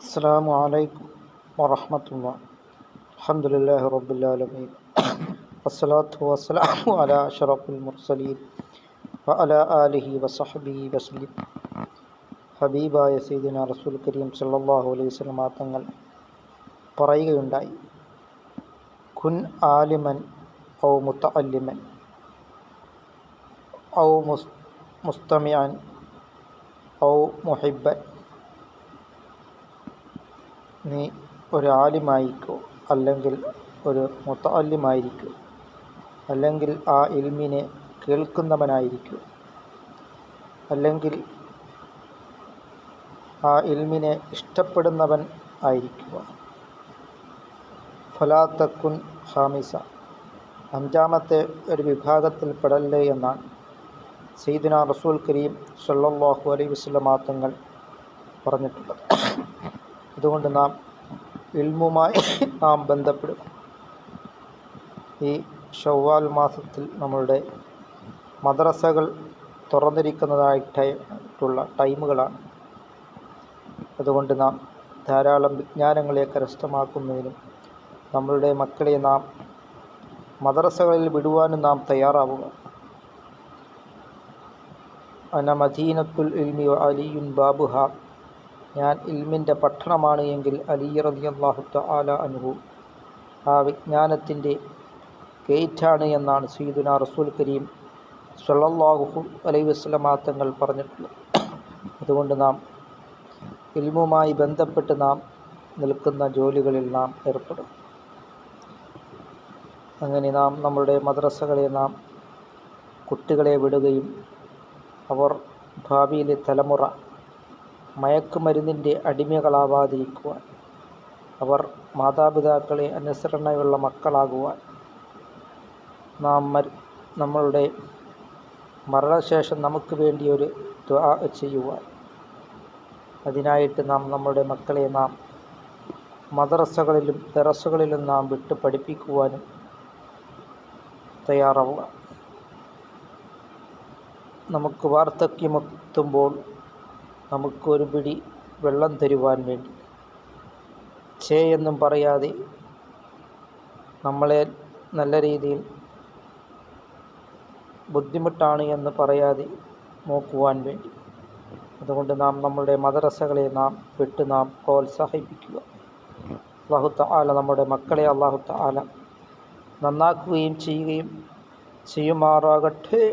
السلام عليكم ورحمة الله الحمد لله رب العالمين والصلاة والسلام على أشرف المرسلين وعلى آله وصحبه وسلم ഹബീബായ സീദിന റസൂൽ കരീം സല്ലല്ലാഹു അലൈഹി വസല്ലമ തങ്ങൾ പറയുകയുണ്ടായി കുൻ ആലിമൻ ഔ മുത്തഅല്ലിമൻ ഔ മുസ് മുസ്തമിഅൻ ഔ മുഹിബ്ബൻ നീ ഒരു ആലിമായിക്കോ അല്ലെങ്കിൽ ഒരു മുത്തല്ലിമായിരിക്കോ അല്ലെങ്കിൽ ആ ഇൽമിനെ കേൾക്കുന്നവനായിരിക്കോ. അല്ലെങ്കിൽ ആ ഇൽമിനെ ഇഷ്ടപ്പെടുന്നവൻ ആയിരിക്കുക. ഫലാത്തക്കുൻ ഹാമിസ. അഞ്ചാമത്തെ ഒരു വിഭാഗത്തിൽ പെടല്ലേ എന്നാണ്. സീദിന റസൂൽ കരീം സല്ലാഹു അലൈഹി വസല്ലമ തങ്ങൾ പറഞ്ഞിട്ടുള്ളത്. അതുകൊണ്ട് നാം ഇൽമുമായി നാം ബന്ധപ്പെടും. ഈ ഷവ്വാൽ മാസത്തിൽ നമ്മളുടെ മദ്രസകൾ തുറന്നിരിക്കുന്നതായിട്ടുള്ള ടൈമുകളാണ്. അതുകൊണ്ട് നാം ധാരാളം വിജ്ഞാനങ്ങളെ കരസ്ഥമാക്കുന്നതിനും നമ്മളുടെ മക്കളെ നാം മദ്രസകളിൽ വിടുവാനും നാം തയ്യാറാവുക. അന മദീനത്തുൽ ഇൽമി അലിയുൻ ബാബുഹ ഞാൻ ഇൽമിന്റെ പട്ടണമാണ് എങ്കിൽ അലി റളിയല്ലാഹു ആല അൻഹു. ആ വിജ്ഞാനത്തിന്റെ ഗേറ്റാണ് എന്നാണ് സീദുന റസൂൽ കരീം സുല്ലാഹു അലൈ വസല്ലമ തങ്ങൾ പറഞ്ഞിട്ടുള്ളത്. അതുകൊണ്ട് നാം ഇൽമുമായി ബന്ധപ്പെട്ട് നാം നിൽക്കുന്ന ജോലികളിൽ നാം ഏർപ്പെടും. അങ്ങനെ നാം നമ്മളുടെ മദ്രസകളെ നാം കുട്ടികളെ വിടുകയും അവർ ഭാവിയിലെ തലമുറ മയക്കുമരുന്നിന്റെ അടിമകളാവാതിരിക്കുവാൻ അവർ മാതാപിതാക്കളെ അനുസരണയുള്ള മക്കളാകുവാൻ നാം നമ്മളുടെ മരണശേഷം നമുക്ക് വേണ്ടി ഒരു ദ്വാ ചെയ്യുവാൻ. അതിനായിട്ട് നാം നമ്മുടെ മക്കളെ നാം മദ്രസകളിലും തെറസുകളിലും നാം വിട്ട് പഠിപ്പിക്കുവാനും തയ്യാറാവുക. നമുക്ക് വാർദ്ധക്യമെത്തുമ്പോൾ നമുക്കൊരു പിടി വെള്ളം തരുവാൻ വേണ്ടി. ചേ എന്നും പറയാതെ നമ്മളെ നല്ല രീതിയിൽ ബുദ്ധിമുട്ടാണ് എന്ന് പറയാതെ നോക്കുവാൻ വേണ്ടി. അതുകൊണ്ട് നാം നമ്മുടെ മദ്രസകളെ നാം വിട്ട് നാം പ്രോത്സാഹിപ്പിക്കുക. അള്ളാഹുത്ത ആല നമ്മുടെ മക്കളെ അള്ളാഹുത്ത ആല നന്നാക്കുകയും ചെയ്യുകയും ചെയ്യുമാറാകട്ടെ.